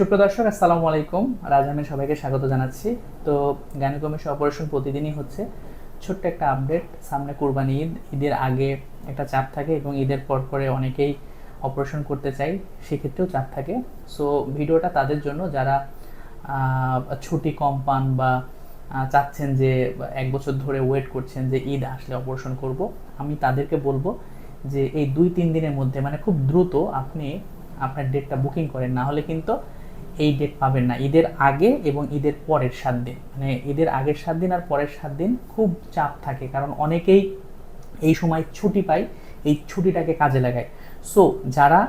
সুপ্রদর্শক আসসালামু আলাইকুম। রাজহামের সবাইকে স্বাগত জানাচ্ছি। তো গাইনোকমিশন অপারেশন প্রতিদিনই হচ্ছে ছোট্ট একটা আপডেট সামনে কুরবানি ঈদ, ঈদের আগে একটা চাপ থাকে এবং ঈদের পর পরে অনেকেই অপারেশন করতে চাই সেক্ষেত্রেও চাপ থাকে। সো ভিডিওটা তাদের জন্য যারা ছুটি কম পান বা চাচ্ছেন যে এক বছর ধরে ওয়েট করছেন যে ঈদ আসলে অপারেশন করব, আমি তাদেরকে বলব যে এই দুই তিন দিনের মধ্যে মানে খুব দ্রুত আপনি আপনার ডেটটা বুকিং করেন। না হলে কিন্তু এই ডেট পাবেন না। ঈদের আগে এবং ঈদের পরের সাত দিন। মানে ঈদের আগের সাত দিন আর পরের সাত দিন খুব চাপ থাকে, কারণ অনেকেই এই সময় ছুটি পায়, এই ছুটিটাকে কাজে লাগায়। সো যারা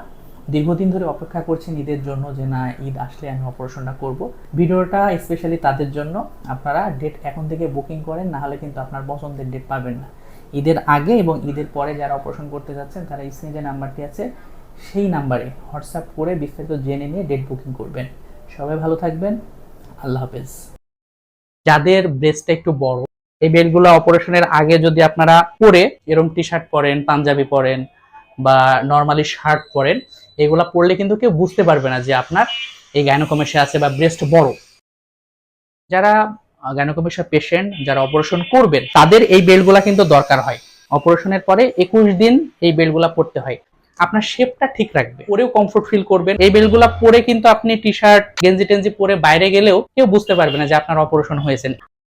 দীর্ঘদিন ধরে অপেক্ষা করছেন ঈদের জন্য যে, না, ঈদ আসলে আমি অপারেশনটা করব, ভিডিওটা স্পেশালি তাদের জন্য আপনারা ডেট এখন থেকে বুকিং করেন, না হলে কিন্তু আপনার পছন্দের ডেট পাবেন না। ঈদের আগে এবং ঈদের পরে যারা অপারেশন করতে যাচ্ছেন, তারা স্ক্রিনে যে নাম্বারটি আছে সেই নাম্বারে হোয়াটসঅ্যাপ করে বিস্তারিত জেনে নিয়ে ডেট বুকিং করবেন। সবাই ভালো থাকবেন। আল্লাহ হাফেজ। যাদের ব্রেস্টটা একটু বড়, এই বেলগুলো অপারেশনের আগে যদি আপনারা পরে এরকম টি শার্ট পরেন, পাঞ্জাবি পরেন বা নর্মালি শার্ট পরেন, এগুলা পরলে কিন্তু কেউ বুঝতে পারবে না যে আপনার এই গাইনোকমেশে আছে বা ব্রেস্ট বড়। যারা গাইনোকমেশিয়া পেশেন্ট যারা অপারেশন করবেন, তাদের এই বেল্টগুলা কিন্তু দরকার হয়। অপারেশনের পরে একুশ দিন এই বেল্টগুলা পরতে হয়। আপনার শেপটা ঠিক রাখবে। পরেও কমফোর্ট ফিল করবেন। এই বেল্টগুলা পরে কিন্তু আপনি টি শার্ট গেঞ্জি টেঞ্জি পরে বাইরে গেলেও কেউ বুঝতে পারবে না যে আপনার অপারেশন হয়েছে